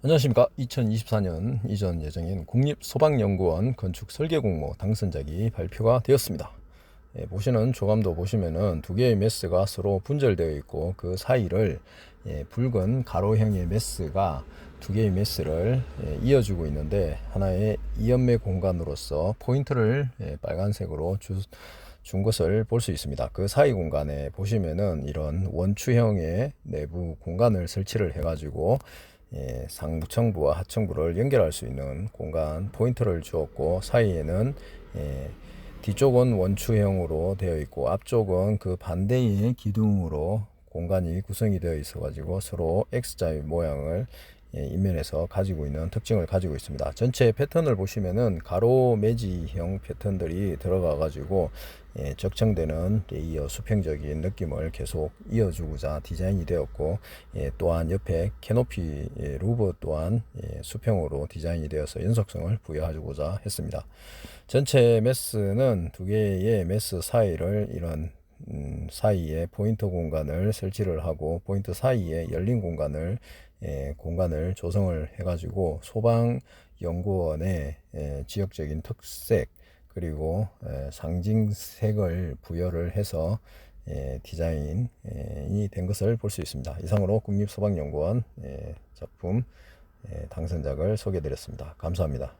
안녕하십니까. 2024년 이전 예정인 국립소방연구원 건축 설계 공모 당선작이 발표가 되었습니다. 예, 보시는 조감도 보시면은 두 개의 메스가 서로 분절되어 있고 그 사이를 예, 붉은 가로형의 메스가 두 개의 메스를 예, 이어주고 있는데 하나의 이연매 공간으로서 포인트를 예, 빨간색으로 주, 준 것을 볼 수 있습니다. 그 사이 공간에 보시면은 이런 원추형의 내부 공간을 설치를 해가지고 예, 상부청부와 하청부를 연결할 수 있는 공간 포인트를 주었고 사이에는 예, 뒤쪽은 원추형으로 되어 있고 앞쪽은 그 반대의 기둥으로 공간이 구성이 되어 있어 가지고 서로 X자의 모양을 예, 인면에서 가지고 있는 특징을 가지고 있습니다. 전체 패턴을 보시면은 가로 매지형 패턴들이 들어가 가지고 예, 적정되는 레이어 수평적인 느낌을 계속 이어주고자 디자인이 되었고 예, 또한 옆에 캐노피 예, 루브 또한 예, 수평으로 디자인이 되어서 연속성을 부여해주고자 했습니다. 전체 메스는 두 개의 메스 사이를 이런 음, 사이에 포인트 공간을 설치를 하고 포인트 사이에 열린 공간을 예, 공간을 조성을 해가지고 소방 연구원의 예, 지역적인 특색 그리고 예, 상징색을 부여를 해서 예, 디자인이 된 것을 볼 수 있습니다. 이상으로 국립소방연구원 예, 작품 예, 당선작을 소개드렸습니다. 감사합니다.